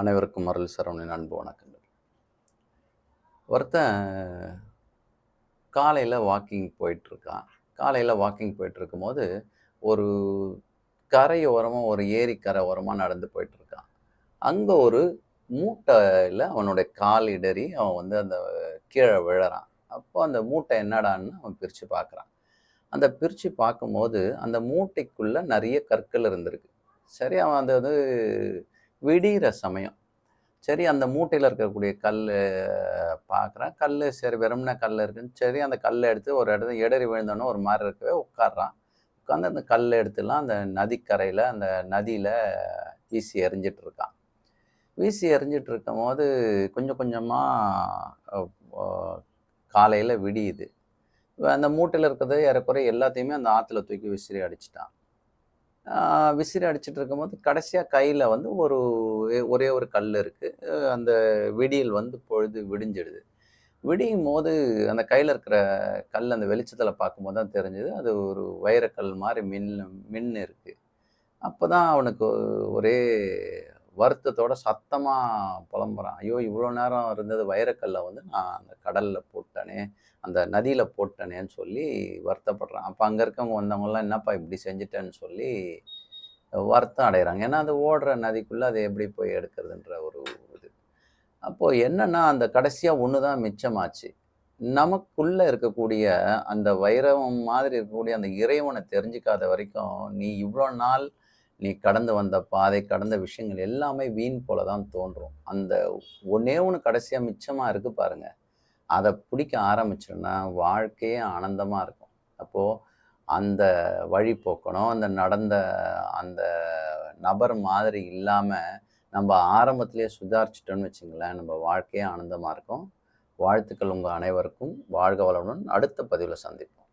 அனைவருக்கும் அருள் சரவணின் அன்பு வணக்கங்கள். ஒருத்தன் காலையில் வாக்கிங் போயிட்டுருக்கான். காலையில் வாக்கிங் போயிட்டுருக்கும் போது ஒரு கரையோரமாக ஒரு ஏரிக்கரை ஓரமாக நடந்து போயிட்டுருக்கான். அங்கே ஒரு மூட்டையில் அவனுடைய கால் இடறி அவன் வந்து அந்த கீழே விழறான். அப்போ அந்த மூட்டை என்னடான்னு அவன் பிரித்து பார்க்குறான் அந்த பிரித்து பார்க்கும்போது அந்த மூட்டைக்குள்ளே நிறைய கற்கள் இருந்திருக்கு. சரி அவன் அந்த வந்து விடிகிற சமயம். சரி அந்த மூட்டையில் இருக்கக்கூடிய கல் பார்க்குறான் கல் சரி வெறும்னா கல் இருக்குன்னு சரி அந்த கல்லை எடுத்து ஒரு இடத்துல இடறி விழுந்தோன்னே ஒரு மாதிரி இருக்கவே உட்காடுறான் உட்காந்து அந்த கல்லை எடுத்துலாம் அந்த நதிக்கரையில் அந்த நதியில் வீசி எறிஞ்சிட்டு இருக்கான். வீசி எறிஞ்சிட்டு இருக்கும் போது கொஞ்சம் கொஞ்சமாக காலையில் விடியுது. அந்த மூட்டையில் இருக்கிறது ஏறக்குறைய எல்லாத்தையுமே அந்த ஆற்றுல தூக்கி விசிறி அடிச்சிட்டான். விசிறி அடிச்சிட்டு இருக்கும்போது கடைசியாக கையில் வந்து ஒரு ஒரே ஒரு கல் இருக்குது அந்த விடியல் வந்து பொழுது விடிஞ்சிடுது. விடியும் போது அந்த கையில் இருக்கிற கல் அந்த வெளிச்சத்தில் பார்க்கும்போது தான் தெரிஞ்சுது. அது ஒரு வைரக்கல் மாதிரி மின் மின் இருக்குது அப்போ தான் அவனுக்கு ஒரே வருத்தத்தோட சத்தமாக புலம்புறான். ஐயோ இவ்வளோ நேரம் இருந்தது வைரக்கல்லை வந்து நான் அந்த கடலில் போட்டனே அந்த நதியில் போட்டனேன்னு சொல்லி வருத்தப்படுறான். அப்போ அங்கே இருக்கவங்க வந்தவங்கலாம் என்னப்பா இப்படி செஞ்சிட்டேன்னு சொல்லி வருத்தம் அடைகிறாங்க ஏன்னா அது ஓடுற நதிக்குள்ளே அதை எப்படி போய் எடுக்கிறதுன்ற ஒரு இது. அப்போது என்னன்னா அந்த கடைசியாக ஒன்று தான் மிச்சமாச்சு. நமக்குள்ளே இருக்கக்கூடிய அந்த வைரவம் மாதிரி இருக்கக்கூடிய அந்த இறைவனை தெரிஞ்சுக்காத வரைக்கும் நீ இவ்வளோ நாள் நீ கடந்து வந்த பாதை கடந்த விஷயங்கள் எல்லாமே வீண் போல தான் தோன்றும். அந்த ஒன்னே ஒன்று கடைசியாக மிச்சமாக இருக்குது பாருங்கள் அதை பிடிக்க ஆரம்பிச்சோன்னா வாழ்க்கையே ஆனந்தமாக இருக்கும். அப்போது அந்த வழி போக்கணும் அந்த நடந்த அந்த நபர் மாதிரி இல்லாமல் நம்ம ஆரம்பத்திலேயே சுதாரிச்சிட்டோன்னு வச்சுங்களேன் நம்ம வாழ்க்கையே ஆனந்தமாக இருக்கும். வாழ்த்துக்கள் உங்கள் அனைவருக்கும். வாழ்க வளமுடன். அடுத்த பதிவில் சந்திப்போம்.